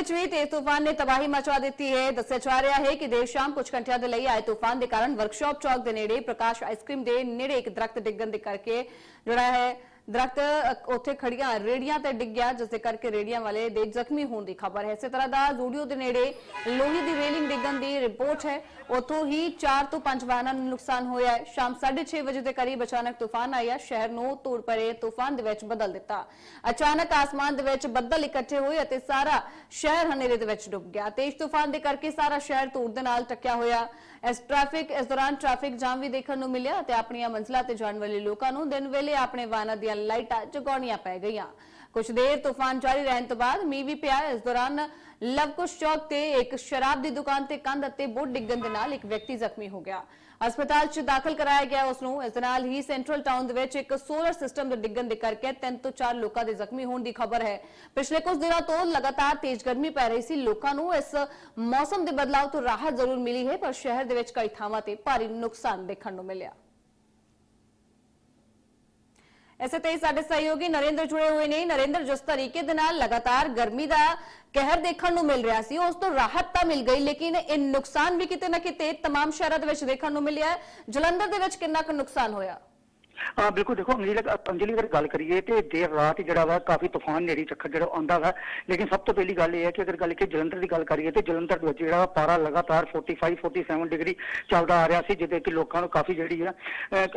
ਵਿੱਚ ਵੀ ਤੇਜ਼ ਤੂਫਾਨ ਨੇ ਤਬਾਹੀ ਮਚਾ ਦਿੱਤੀ ਹੈ। ਦੱਸਿਆ ਜਾ ਰਿਹਾ ਹੈ ਕਿ ਦੇਰ ਸ਼ਾਮ ਕੁਝ ਘੰਟਿਆਂ ਦੇ ਲਈ ਆਏ ਤੂਫਾਨ ਦੇ ਕਾਰਨ ਵਰਕਸ਼ਾਪ ਚੌਕ ਦੇ ਨੇੜੇ ਪ੍ਰਕਾਸ਼ ਆਈਸਕ੍ਰੀਮ ਦੇ ਨੇੜੇ ਇੱਕ ਦਰਖਤ ਡਿੱਗਣ ਦੇ ਕਰਕੇ ਜਿਹੜਾ ਹੈ। ਦਰਖਤ ਉੱਥੇ ਖੜੀਆਂ ਰੇੜੀਆਂ ਤੇ ਡਿੱਗ ਗਿਆ, ਜਿਸ ਦੇ ਕਰਕੇ ਰੇੜੀਆਂ ਵਾਲੇ ਦੇ ਜ਼ਖਮੀ ਹੋਣ ਦੀ ਖਬਰ ਹੈ। ਇਸੇ ਤਰ੍ਹਾਂ ਦਾ ਜ਼ੂਡੀਓ ਦੇ ਨੇੜੇ ਲੋਹੀ ਦੀ ਰੇਲਿੰਗ ਡਿੱਗਣ ਦੀ ਰਿਪੋਰਟ ਹੈ। ਉੱਥੋਂ ਹੀ 4 ਤੋਂ 5 ਵਾਹਨਾਂ ਨੂੰ ਨੁਕਸਾਨ ਹੋਇਆ ਹੈ। ਸ਼ਾਮ 6:30 ਵਜੇ ਦੇ ਕਰੀਬ ਅਚਾਨਕ ਤੂਫਾਨ ਆਇਆ। ਸ਼ਹਿਰ ਨੂੰ ਧੂੜ ਭਰੇ ਤੂਫਾਨ ਦੇ ਵਿੱਚ ਬਦਲ ਦਿੱਤਾ। ਅਚਾਨਕ ਆਸਮਾਨ ਦੇ ਵਿੱਚ ਬੱਦਲ ਇਕੱਠੇ ਹੋਏ ਅਤੇ ਸਾਰਾ ਸ਼ਹਿਰ ਹਨੇਰੇ ਦੇ ਵਿੱਚ ਡੁੱਬ ਗਿਆ। ਤੇਜ਼ ਤੂਫਾਨ ਦੇ ਕਰਕੇ ਸਾਰਾ ਸ਼ਹਿਰ ਧੂੜ ਦੇ ਨਾਲ ਟੱਕਿਆ ਹੋਇਆ। ਇਸ ਟ੍ਰੈਫਿਕ, ਇਸ ਦੌਰਾਨ ਟ੍ਰੈਫਿਕ ਜਾਮ ਵੀ ਦੇਖਣ ਨੂੰ ਮਿਲਿਆ ਅਤੇ ਆਪਣੀਆਂ ਮੰਜ਼ਿਲਾਂ ਤੇ ਜਾਣ ਵਾਲੇ ਲੋਕਾਂ ਨੂੰ ਦਿਨ ਵੇਲੇ ਆਪਣੇ ਵਾਹਨਾਂ ਦੀ ਦੀਆਂ ਲਾਈਟਾਂ ਜਗਾਉਣੀਆਂ ਪੈ ਗਈਆਂ। ਕੁਝ ਦੇਰ ਤੂਫਾਨ ਜਾਰੀ ਰਹਿਣ ਤੋਂ ਬਾਅਦ ਮੀਂਹ ਵੀ ਪਿਆ। ਇਸ ਦੌਰਾਨ ਲਵਕੁਸ਼ ਚੌਕ ਤੇ ਇੱਕ ਸ਼ਰਾਬ ਦੀ ਦੁਕਾਨ ਤੇ ਕੰਧ ਅਤੇ ਬੋਰਡ ਡਿੱਗਣ ਦੇ ਨਾਲ ਇੱਕ ਵਿਅਕਤੀ ਜ਼ਖਮੀ ਹੋ ਗਿਆ। ਹਸਪਤਾਲ 'ਚ ਦਾਖਲ ਕਰਾਇਆ ਗਿਆ ਉਸ ਨੂੰ। ਇਸ ਨਾਲ ਹੀ ਸੈਂਟਰਲ ਟਾਊਨ ਦੇ ਵਿੱਚ ਇੱਕ ਸੋਲਰ ਸਿਸਟਮ ਦੇ ਡਿੱਗਣ ਦੇ ਕਰਕੇ ਤਿੰਨ ਤੋਂ ਚਾਰ ਲੋਕਾਂ ਦੇ ਜ਼ਖਮੀ ਹੋਣ ਦੀ ਖਬਰ ਹੈ। ਪਿਛਲੇ ਕੁਝ ਦਿਨਾਂ ਤੋਂ ਲਗਾਤਾਰ ਤੇਜ਼ ਗਰਮੀ ਪੈ ਰਹੀ ਸੀ। ਲੋਕਾਂ ਨੂੰ ਇਸ ਮੌਸਮ ਦੇ ਬਦਲਾਅ ਤੋਂ ਰਾਹਤ ਜ਼ਰੂਰ ਮਿਲੀ ਹੈ, ਪਰ ਸ਼ਹਿਰ ਦੇ ਵਿੱਚ ਕਈ ਥਾਵਾਂ ਤੇ ਭਾਰੀ ਨੁਕਸਾਨ ਦੇਖਣ ਨੂੰ ਮਿਲਿਆ। ਐਸੇ ਤੇ ਹੀ ਸਾਡੇ ਸਹਿਯੋਗੀ ਨਰਿੰਦਰ ਜੁੜੇ ਹੋਏ ਨੇ ਨਰਿੰਦਰ ਜਿਸ ਤਰੀਕੇ ਦੇ ਨਾਲ ਲਗਾਤਾਰ ਗਰਮੀ ਦਾ ਕਹਿਰ ਦੇਖਣ ਨੂੰ ਮਿਲ ਰਿਹਾ ਸੀ ਉਸ ਤੋਂ ਰਾਹਤ ਤਾਂ ਮਿਲ ਗਈ ਲੇਕਿਨ ਇਹ ਨੁਕਸਾਨ ਵੀ ਕਿਤੇ ਨਾ ਕਿਤੇ तमाम ਸ਼ਹਿਰਾਂ ਦੇ ਵਿੱਚ ਦੇਖਣ ਨੂੰ ਮਿਲਿਆ ਹੈ। ਜਲੰਧਰ ਦੇ ਵਿੱਚ ਕਿੰਨਾ ਕੁ ਨੁਕਸਾਨ ਹੋਇਆ ਹਾਂ ਬਿਲਕੁਲ ਦੇਖੋ ਅੰਜਲੀ ਅੰਜਲੀ ਅਗਰ ਗੱਲ ਕਰੀਏ ਤੇ ਦੇਰ ਰਾਤ ਜਿਹੜਾ ਵਾ ਕਾਫੀ ਤੂਫਾਨ ਨੇੜੀ ਚੱਕਰ ਜਿਹੜਾ ਆਉਂਦਾ ਵਾ ਲੇਕਿਨ ਸਭ ਤੋਂ ਪਹਿਲੀ ਗੱਲ ਇਹ ਹੈ ਕਿ ਅਗਰ ਗੱਲ ਕਿ ਜਲੰਧਰ ਦੀ ਗੱਲ ਕਰੀਏ ਤੇ ਜਲੰਧਰ ਦੇ ਵਿੱਚ ਜਿਹੜਾ ਵਾ ਪਾਰਾ ਲਗਾਤਾਰ 45 47 ਡਿਗਰੀ ਚੱਲਦਾ ਆ ਰਿਹਾ ਸੀ ਜਿਹਦੇ ਕਿ ਲੋਕਾਂ ਨੂੰ ਕਾਫੀ ਜਿਹੜੀ ਆ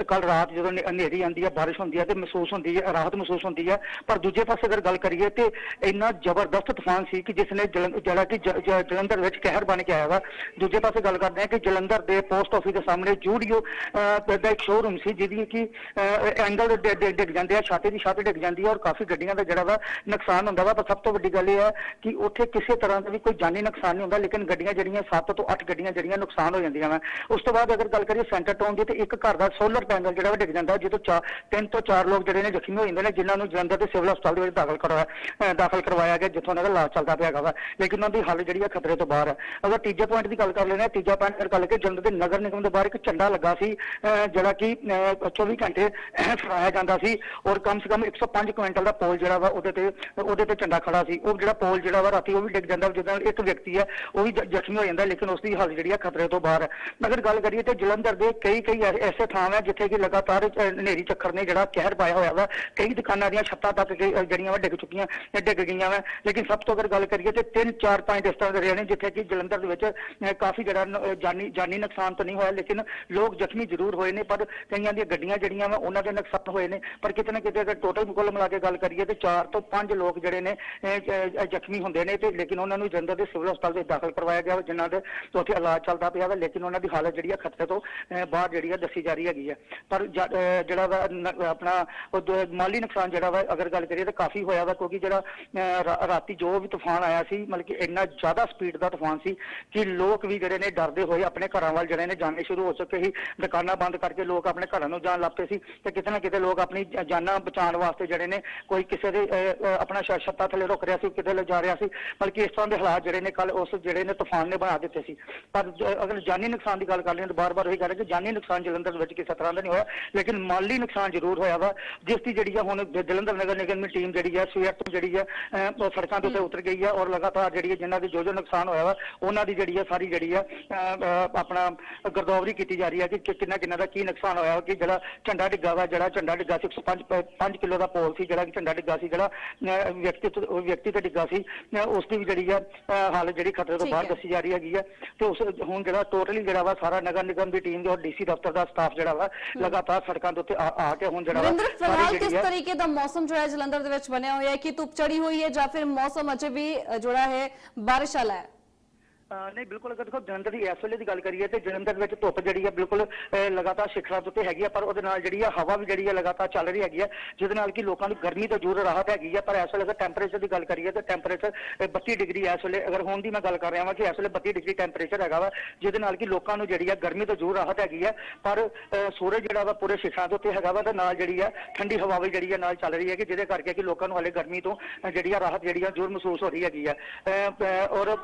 ਕੱਲ ਰਾਤ ਜਦੋਂ ਹਨੇਰੀ ਆਉਂਦੀ ਆ ਬਾਰਿਸ਼ ਹੁੰਦੀ ਆ ਤੇ ਮਹਿਸੂਸ ਹੁੰਦੀ ਹੈ ਰਾਹਤ ਮਹਿਸੂਸ ਹੁੰਦੀ ਆ ਪਰ ਦੂਜੇ ਪਾਸੇ ਅਗਰ ਗੱਲ ਕਰੀਏ ਤੇ ਇੰਨਾ ਜ਼ਬਰਦਸਤ ਤੂਫਾਨ ਸੀ ਕਿ ਜਿਸ ਨੇ ਜਲੰ- ਜਿਹੜਾ ਕਿ ਜਲੰਧਰ ਵਿੱਚ ਕਹਿਰ ਬਣ ਕੇ ਆਇਆ ਵਾ। ਦੂਜੇ ਪਾਸੇ ਗੱਲ ਕਰਦੇ ਆ ਕਿ ਜਲੰਧਰ ਦੇ ਪੋਸਟ ਆਫਿਸ ਦੇ ਸਾਹਮਣੇ ਜੂਡੀਓ ਅਹ, ਦਾ ਇੱਕ ਸ਼ੋਰੂਮ ਸੀ ਜਿਹਦੀ ਕਿ ਐਂਗਲ ਦੇ ਡਿੱਗ- ਜਾਂਦੇ ਆ ਛਾਤੇ ਦੀ ਛੱਤ ਡਿੱਗ ਜਾਂਦੀ ਹੈ ਔਰ ਕਾਫੀ ਗੱਡੀਆਂ ਦਾ ਜਿਹੜਾ ਵਾ ਨੁਕਸਾਨ ਹੁੰਦਾ ਵਾ ਪਰ ਸਭ ਤੋਂ ਵੱਡੀ ਗੱਲ ਇਹ ਹੈ ਕਿ ਉੱਥੇ ਕਿਸੇ ਤਰ੍ਹਾਂ ਦਾ ਵੀ ਕੋਈ ਜਾਨੀ ਨੁਕਸਾਨ ਨਹੀਂ ਹੁੰਦਾ ਲੇਕਿਨ ਗੱਡੀਆਂ ਜਿਹੜੀਆਂ 7 ਤੋਂ 8 ਗੱਡੀਆਂ ਜਿਹੜੀਆਂ ਨੁਕਸਾਨ ਹੋ ਜਾਂਦੀਆਂ ਵਾ। ਉਸ ਤੋਂ ਬਾਅਦ ਅਗਰ ਗੱਲ ਕਰੀਏ ਸੈਂਟਰ ਟਾਊਨ ਦੀ ਤੇ ਇੱਕ ਘਰ ਦਾ ਸੋਲਰ ਪੈਨਲ ਜਿਹੜਾ ਵਾ ਡਿੱਗ ਜਾਂਦਾ ਜਿਹਦੇ ਤੋਂ ਤਿੰਨ ਤੋਂ ਚਾਰ ਲੋਕ ਜਿਹੜੇ ਨੇ ਜ਼ਖਮੀ ਹੋ ਜਾਂਦੇ ਨੇ ਜਿਨ੍ਹਾਂ ਨੂੰ ਜਲੰਧਰ ਦੇ ਸਿਵਲ ਹਸਪਤਾਲ ਦੇ ਵਿੱਚ ਦਾਖਲ ਕਰਵਾਇਆ ਦਾਖਲ ਕਰਵਾਇਆ ਗਿਆ ਜਿੱਥੋਂ ਉਹਨਾਂ ਦਾ ਇਲਾਜ ਚੱਲਦਾ ਪਿਆ ਹੈਗਾ ਵਾ। ਲੇਕਿਨ ਉਹਨਾਂ ਦੀ ਹਾਲਤ ਜਿਹੜੀ ਆ ਖਤਰੇ ਤੋਂ ਬਾਹਰ ਹੈ ਅਗਰ ਤੀਜੇ ਪੁਆਇੰਟ ਦੀ ਗੱਲ ਕਰ ਲੈਣਾ ਤੀਜਾ ਪੁਆਇੰਟ ਅਗਰ ਗੱਲ ਕਿ ਜਲੰਧਰ ਦੇ ਨਗਰ ਨਿਗਮ ਦੇ ਬਾਹਰ ਇੱਕ ਝੰਡਾ ਲੱਗਾ ਸੀ ਜਿਹੜਾ ਕਿ ਅਹ, 24 ਘੰਟੇ ਫੜਾਇਆ ਜਾਂਦਾ ਸੀ ਔਰ ਕਮ ਸੇ ਕਮ 105 ਕੁਇੰਟਲ ਦਾ ਪੋਲ ਜਿਹੜਾ ਵਾ ਉਹਦੇ ਤੇ ਉਹਦੇ ਤੇ ਝੰਡਾ ਖੜਾ ਸੀ। ਉਹ ਜਿਹੜਾ ਪੋਲ ਜਿਹੜਾ ਵਾ ਰਾਤੀ ਉਹ ਵੀ ਡਿੱਗ ਜਾਂਦਾ ਜਿੱਦਾਂ ਇੱਕ ਵਿਅਕਤੀ ਹੈ ਉਹ ਵੀ ਜ਼ਖਮੀ ਹੋ ਜਾਂਦਾ ਲੇਕਿਨ ਉਸ ਦੀ ਹਾਲਤ ਜਿਹੜੀ ਆ ਖਤਰੇ ਤੋਂ ਬਾਹਰ ਹੈ। ਅਗਰ ਗੱਲ ਕਰੀਏ ਤੇ ਜਲੰਧਰ ਦੇ ਕਈ ਕਈ ਐਸੇ ਥਾਂ ਹੈ ਜਿੱਥੇ ਕਿ ਲਗਾਤਾਰ ਅ, ਹਨੇਰੀ ਚੱਕਰ ਨੇ ਜਿਹੜਾ ਕਹਿਰ ਪਾਇਆ ਹੋਇਆ ਵਾ ਕਈ ਦੁਕਾਨਾਂ ਦੀਆਂ ਛੱਤਾਂ ਤੱਕ ਜਿਹੜੀਆਂ ਵਾ ਡਿੱਗ ਚੁੱਕੀਆਂ ਅ, ਡਿੱਗ ਗਈਆਂ ਵਾ। ਲੇਕਿਨ ਸਭ ਤੋਂ ਅਗਰ ਗੱਲ ਕਰੀਏ ਤੇ ਤਿੰਨ ਚਾਰ ਪੁਆਇੰਟ ਇਸ ਤਰ੍ਹਾਂ ਦੇ ਰਹੇ ਨੇ ਜਿੱਥੇ ਕਿ ਜਲੰਧਰ ਦੇ ਵਿੱਚ ਕਾਫੀ ਜਿਹੜਾ ਜਾਨੀ ਜਾਨੀ ਨੁਕਸਾਨ ਤਾਂ ਨਹੀਂ ਹੋਇਆ ਲੇਕਿਨ ਲੋਕ ਜ਼ਖਮੀ ਜ਼ਰੂਰ ਹੋਏ ਨੇ ਪਰ ਕਈਆਂ ਦੀਆਂ ਗੱਡੀਆਂ ਜਿਹੜੀਆਂ ਵਾ ਉਹਨਾਂ ਦੇ ਨੁਕਸਾਨ ਹੋਏ ਨੇ। ਪਰ ਕਿਤੇ ਨਾ ਕਿਤੇ ਅਗਰ ਟੋਟਲ ਕੁੱਲ ਮਿਲਾ ਕੇ ਗੱਲ ਕਰੀਏ ਤੇ 4 ਤੋਂ 5 ਲੋਕ ਜਿਹੜੇ ਨੇ ਜ਼ਖਮੀ ਹੁੰਦੇ ਨੇ ਤੇ ਲੇਕਿਨ ਉਹਨਾਂ ਨੂੰ ਜਲੰਧਰ ਦੇ ਸਿਵਲ ਹਸਪਤਾਲ ਵਿੱਚ ਦਾਖਲ ਕਰਵਾਇਆ ਗਿਆ ਵਾ, ਜਿਨ੍ਹਾਂ ਦੇ ਉੱਥੇ ਇਲਾਜ ਚੱਲਦਾ ਪਿਆ ਵਾ ਲੇਕਿਨ ਉਹਨਾਂ ਦੀ ਹਾਲਤ ਜਿਹੜੀ ਆ ਖਤਰੇ ਤੋਂ ਬਾਹਰ ਜਿਹੜੀ ਆ ਦੱਸੀ ਜਾ ਰਹੀ ਹੈਗੀ ਆ। ਪਰ ਜਿਹੜਾ ਵਾ ਆਪਣਾ ਮਾਲੀ ਨੁਕਸਾਨ ਜਿਹੜਾ ਵਾ ਅਗਰ ਗੱਲ ਕਰੀਏ ਤਾਂ ਕਾਫੀ ਹੋਇਆ ਵਾ ਕਿਉਂਕਿ ਜਿਹੜਾ ਅ, ਰਾਤੀ ਜੋ ਵੀ ਤੂਫਾਨ ਆਇਆ ਸੀ ਮਤਲਬ ਕਿ ਇੰਨਾ ਜ਼ਿਆਦਾ ਸਪੀਡ ਦਾ ਤੂਫਾਨ ਸੀ ਕਿ ਲੋਕ ਵੀ ਜਿਹੜੇ ਨੇ ਡਰਦੇ ਹੋਏ ਆਪਣੇ ਘਰਾਂ ਵੱਲ ਜਿਹੜੇ ਨੇ ਜਾਣੇ ਸ਼ੁਰੂ ਹੋ ਚੁੱਕੇ ਸੀ। ਦੁਕਾਨਾਂ ਬੰਦ ਕਰਕੇ ਲੋਕ ਆਪਣੇ ਘਰਾਂ ਨੂੰ ਜਾਣ ਲੱਗ ਪਏ ਸੀ ਤੇ ਕਿਤੇ ਨਾ ਕਿਤੇ ਲੋਕ ਆਪਣੀ ਜਾਨਾਂ ਬਚਾਉਣ ਵਾਸਤੇ ਜਿਹੜੇ ਨੇ ਕੋਈ ਕਿਸੇ ਦੇ ਅ, ਅ, ਆਪਣਾ ਛੱਤਾਂ ਥੱਲੇ ਰੁਕ ਰਿਹਾ ਸੀ ਕਿਤੇ ਲੈ ਜਾ ਰਿਹਾ ਸੀ ਬਲਕਿ ਇਸ ਤਰ੍ਹਾਂ ਦੇ ਹਾਲਾਤ ਜਿਹੜੇ ਨੇ ਕੱਲ ਉਸ ਜਿਹੜੇ ਨੇ ਤੂਫਾਨ ਨੇ ਬਣਾ ਦਿੱਤੇ ਸੀ। ਪਰ ਅਗਰ ਜਾਨੀ ਨੁਕਸਾਨ ਦੀ ਗੱਲ ਕਰ ਲਈਏ ਤਾਂ ਬਾਰ-ਬਾਰ ਉਹੀ ਕਹਿ ਰਹੇ ਕਿ ਜਾਨੀ ਨੁਕਸਾਨ ਜਲੰਧਰ ਦੇ ਵਿੱਚ ਕਿਸੇ ਤਰ੍ਹਾਂ ਦਾ ਨਹੀਂ ਹੋਇਆ ਲੇਕਿਨ ਮਾਲੀ ਨੁਕਸਾਨ ਜ਼ਰੂਰ ਹੋਇਆ ਵਾ ਜਿਸ ਦੀ ਜਿਹੜੀ ਆ ਹੁਣ ਜਲੰਧਰ ਨਗਰ ਨਿਗਮ ਦੀ ਟੀਮ ਜਿਹੜੀ ਆ ਸਵੇਰ ਤੋਂ ਜਿਹੜੀ ਆ ਅ, ਉਹ ਸੜਕਾਂ ਦੇ ਉੱਤੇ ਉਤਰ ਗਈ ਆ ਔਰ ਲਗਾਤਾਰ ਜਿਹੜੀ ਹੈ ਜਿਨ੍ਹਾਂ ਦੇ ਜੋ ਜੋ ਨੁਕਸਾਨ ਹੋਇਆ ਵਾ ਉਹਨਾਂ ਦੀ ਜਿਹੜੀ ਆ ਸਾਰੀ ਜਿਹੜੀ ਆ ਅ, ਅ, ਆਪਣਾ ਗਰਦੌਰੀ ਕੀਤੀ ਜਾ ਰਹੀ ਹੈ ਕਿ ਕਿ ਕਿੰਨਾ ਕਿੰਨਾ ਦਾ ਕੀ ਨੁਕਸਾਨ ਹੋਇਆ ਕਿ ਜਿਹੜਾ ਝੰਡਾ ਡਿੱਗਾ ਵਾ ਜਿਹੜਾ ਝੰਡਾ ਡਿੱਗਾ ਸੀ 105 5 ਕਿਲੋ ਦਾ ਪੋਲ ਸੀ ਜਿਹੜਾ ਕਿ ਝੰਡਾ ਡਿੱਗਾ ਸੀ ਜਿਹੜਾ ਵਿਅਕਤੀ ਤੋਂ- ਉਹ ਵਿਅਕਤੀ ਤੇ ਡਿੱਗਾ ਸੀ ਅ, ਉਸ ਦੀ ਵੀ ਜਿਹੜੀ ਆ ਅ, ਹਾਲਤ ਜਿਹੜੀ ਖਤਰੇ ਤੋਂ ਠੀਕ ਬਾਹਰ ਹੈ। ਦੱਸੀ ਜਾ ਰਹੀ ਹੈਗੀ ਆ। ਤੇ ਉਸ ਹੁਣ ਜਿਹੜਾ ਟੋਟਲੀ ਜਿਹੜਾ ਵਾ ਸਾਰਾ ਨਗਰ ਨਿਗਮ ਦੀ ਟੀਮ ਔਰ ਡੀਸੀ ਦਫ਼ਤਰ ਦਾ ਸਟਾਫ ਜਿਹੜਾ ਵਾ ਲਗਾਤਾਰ ਸੜਕਾਂ ਦੇ ਉੱਤੇ ਆ ਆ ਕੇ ਹੁਣ ਜਿਹੜਾ ਵਾ ਨਰਿੰਦਰ ਸਾਰੀ ਫਿਲਹਾਲ ਕਿਸ ਆ ਤਰੀਕੇ ਦਾ ਮੌਸਮ ਜਿਹੜਾ ਹੈ ਜਲੰਧਰ ਦੇ ਵਿੱਚ ਬਣਿਆ ਹੋਇਆ ਹੈ? ਕਿ ਧੁੱਪ ਚੜੀ ਹੋਈ ਹੈ ਜਾਂ ਫਿਰ ਮੌਸਮ ਅਜੇ ਵੀ ਅ, ਜਿਹੜਾ ਹੈ ਬਾਰਿਸ਼ ਵਾਲਾ ਹੈ? ਅਹ ਨਹੀਂ, ਬਿਲਕੁਲ ਅਗਰ ਦੇਖੋ ਜਲੰਧਰ ਦੀ ਇਸ ਵੇਲੇ ਦੀ ਗੱਲ ਕਰੀਏ ਤੇ ਜਲੰਧਰ ਵਿੱਚ ਧੁੱਪ ਜਿਹੜੀ ਹੈ ਬਿਲਕੁਲ ਲਗਾਤਾਰ ਸਿਖਰਾਂ ਦੇ ਉੱਤੇ ਹੈਗੀ ਆ ਪਰ ਉਹਦੇ ਨਾਲ ਜਿਹੜੀ ਆ ਹਵਾ ਵੀ ਜਿਹੜੀ ਹੈ ਲਗਾਤਾਰ ਚੱਲ ਰਹੀ ਹੈਗੀ ਆ ਜਿਹਦੇ ਨਾਲ ਕਿ ਲੋਕਾਂ ਨੂੰ ਗਰਮੀ ਤੋਂ ਜ਼ਰੂਰ ਰਾਹਤ ਹੈਗੀ ਆ ਪਰ ਇਸ ਵੇਲੇ ਅਗਰ ਟੈਂਪਰੇਚਰ ਦੀ ਗੱਲ ਕਰੀਏ ਤਾਂ ਟੈਂਪਰੇਚਰ 32 ਡਿਗਰੀ ਇਸ ਵੇਲੇ, ਅਗਰ ਹੁਣ ਦੀ ਮੈਂ ਗੱਲ ਕਰ ਰਿਹਾ ਵਾਂ ਕਿ ਇਸ ਵੇਲੇ 32 ਡਿਗਰੀ ਟੈਂਪਰੇਚਰ ਹੈਗਾ ਵਾ, ਜਿਹਦੇ ਨਾਲ ਕਿ ਲੋਕਾਂ ਨੂੰ ਜਿਹੜੀ ਆ ਗਰਮੀ ਤੋਂ ਜ਼ਰੂਰ ਰਾਹਤ ਹੈਗੀ ਆ ਪਰ ਸੂਰਜ ਜਿਹੜਾ ਵਾ ਪੂਰੇ ਸਿਖਰਾਂ ਦੇ ਉੱਤੇ ਹੈਗਾ ਵਾ ਤੇ ਨਾਲ ਜਿਹੜੀ ਆ ਠੰਡੀ ਹਵਾ ਵੀ ਜਿਹੜੀ ਆ ਨਾਲ ਚੱਲ ਰਹੀ ਹੈ ਕਿ ਜਿਹਦੇ ਕਰਕੇ ਕਿ ਲੋਕਾਂ ਨੂੰ ਹਾਲੇ ਗਰਮੀ ਤੋਂ ਜਿਹੜੀ ਆ ਰਾਹਤ ਜਿਹੜੀ ਆ ਜ਼ਰੂਰ ਮਹਿਸੂਸ ਹੋ ਰਹੀ ਹੈਗੀ ਆ ਔਰ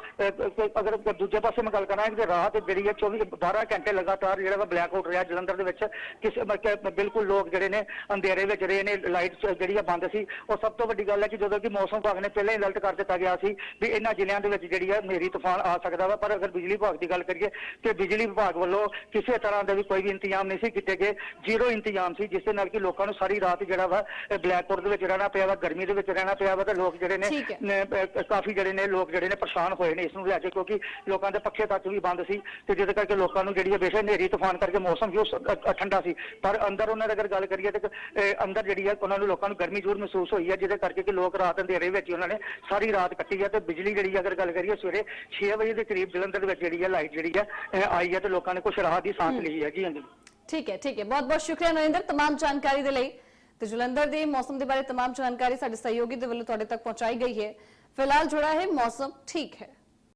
ਅਗਰ ਦੂਜੇ ਪਾਸੇ ਮੈਂ ਗੱਲ ਕਰਾਂ ਕਿ ਰਾਤ ਜਿਹੜੀ ਹੈ 24 12 ਘੰਟੇ ਲਗਾਤਾਰ ਜਿਹੜਾ ਵਾ ਬਲੈਕ ਆਊਟ ਰਿਹਾ ਜਲੰਧਰ ਦੇ ਵਿੱਚ ਕਿਸੇ ਬਿਲਕੁਲ ਲੋਕ ਜਿਹੜੇ ਨੇ ਅੰਧੇਰੇ ਵਿੱਚ ਰਹੇ ਨੇ ਲਾਈਟ ਜਿਹੜੀ ਆ ਬੰਦ ਸੀ ਉਹ ਸਭ ਤੋਂ ਵੱਡੀ ਗੱਲ ਹੈ ਕਿ ਜਦੋਂ ਕਿ ਮੌਸਮ ਵਿਭਾਗ ਨੇ ਪਹਿਲਾਂ ਹੀ ਅਲਰਟ ਕਰ ਦਿੱਤਾ ਗਿਆ ਸੀ ਵੀ ਇਹਨਾਂ ਜ਼ਿਲ੍ਹਿਆਂ ਦੇ ਵਿੱਚ ਜਿਹੜੀ ਹੈ ਮੇਰੀ ਤੂਫਾਨ ਆ ਸਕਦਾ ਵਾ ਪਰ ਅਗਰ ਬਿਜਲੀ ਵਿਭਾਗ ਦੀ ਗੱਲ ਕਰੀਏ ਤੇ ਬਿਜਲੀ ਵਿਭਾਗ ਵੱਲੋਂ ਕਿਸੇ ਤਰ੍ਹਾਂ ਦਾ ਵੀ ਕੋਈ ਵੀ ਇੰਤਜ਼ਾਮ ਨਹੀਂ ਸੀ ਕੀਤੇ ਗਏ ਜ਼ੀਰੋ ਇੰਤਜ਼ਾਮ ਸੀ ਜਿਸ ਦੇ ਨਾਲ ਕਿ ਲੋਕਾਂ ਨੂੰ ਸਾਰੀ ਰਾਤ ਜਿਹੜਾ ਵਾ ਬਲੈਕ ਆਊਟ ਦੇ ਵਿੱਚ ਰਹਿਣਾ ਪਿਆ ਵਾ ਗਰਮੀ ਦੇ ਵਿੱਚ ਰਹਿਣਾ ਪਿਆ ਵਾ ਤੇ ਲੋਕ ਜਿਹੜੇ ਨੇ ਕਾਫੀ ਜਿਹੜੇ ਨੇ ਲੋਕ ਜਿਹੜੇ ਨੇ ਪਰੇਸ਼ਾਨ ਹੋਏ ਨੇ ਇਸ ਨੂੰ ਲੈ ਕੇ ਕਿਉਂਕਿ ਲੋਕਾਂ ਦੇ ਪੱਖੇ ਤੱਕ ਵੀ ਬੰਦ ਸੀ ਤੇ ਜਿਹਦੇ ਕਰਕੇ ਲੋਕਾਂ ਨੂੰ ਜਿਹੜੀ ਹੈ ਬੇਸ਼ੱਕ ਹਨੇਰੀ ਤੂਫਾਨ ਕਰਕੇ ਮੌਸਮ ਵੀ ਉਸ- ਅ- ਅ- ਠੰਡਾ ਸੀ ਪਰ ਅੰਦਰ ਉਹਨਾਂ ਦੀ ਅਗਰ ਗੱਲ ਕਰੀਏ ਤੇ ਅਹ, ਅੰਦਰ ਜਿਹੜੀ ਹੈ ਉਹਨਾਂ ਨੂੰ ਲੋਕਾਂ ਨੂੰ ਗਰਮੀ ਜ਼ਰੂਰ ਮਹਿਸੂਸ ਹੋਈ ਹੈ ਜਿਹਦੇ ਕਰਕੇ ਕਿ ਲੋਕ ਰਾਤ ਅੰਧੇਰੇ ਵਿੱਚ ਹੀ ਉਹਨਾਂ ਨੇ ਸਾਰੀ ਰਾਤ ਕੱਟੀ ਹੈ ਤੇ ਬਿਜਲੀ ਜਿਹੜੀ ਹੈ ਅਗਰ ਗੱਲ ਕਰੀਏ ਸਵੇਰੇ 6 ਵਜੇ ਦੇ ਕਰੀਬ ਜਲੰਧਰ ਦੇ ਵਿੱਚ ਜਿਹੜੀ ਹੈ ਲਾਈਟ ਜਿਹੜੀ ਹੈ ਅਹ, ਆਈ ਹੈ ਤੇ ਲੋਕਾਂ ਨੇ ਕੁਝ ਰਾਹਤ ਦੀ ਸਾਂਸ ਲਈ ਹੈ ਜੀ ਹਾਂਜੀ ਠੀਕ ਹੈ ਠੀਕ ਹੈ ਬਹੁਤ ਬਹੁਤ ਸ਼ੁਕਰੀਆ ਨਰਿੰਦਰ तमाम ਜਾਣਕਾਰੀ ਦੇ ਲਈ ਤੇ ਜਲੰਧਰ ਦੇ ਮੌਸਮ ਦੇ ਬਾਰੇ तमाम ਜਾਣਕਾਰੀ ਸਾਡੇ ਸਹਿਯੋਗੀ ਦੇ ਵੱਲੋਂ ਤੁਹਾਡੇ ਤੱਕ ਪਹੁੰਚਾਈ ਗਈ ਹੈ ਫਿਲਹਾਲ ਜਿਹੜਾ ਹੈ ਮੌਸਮ ਠੀਕ ਹੈ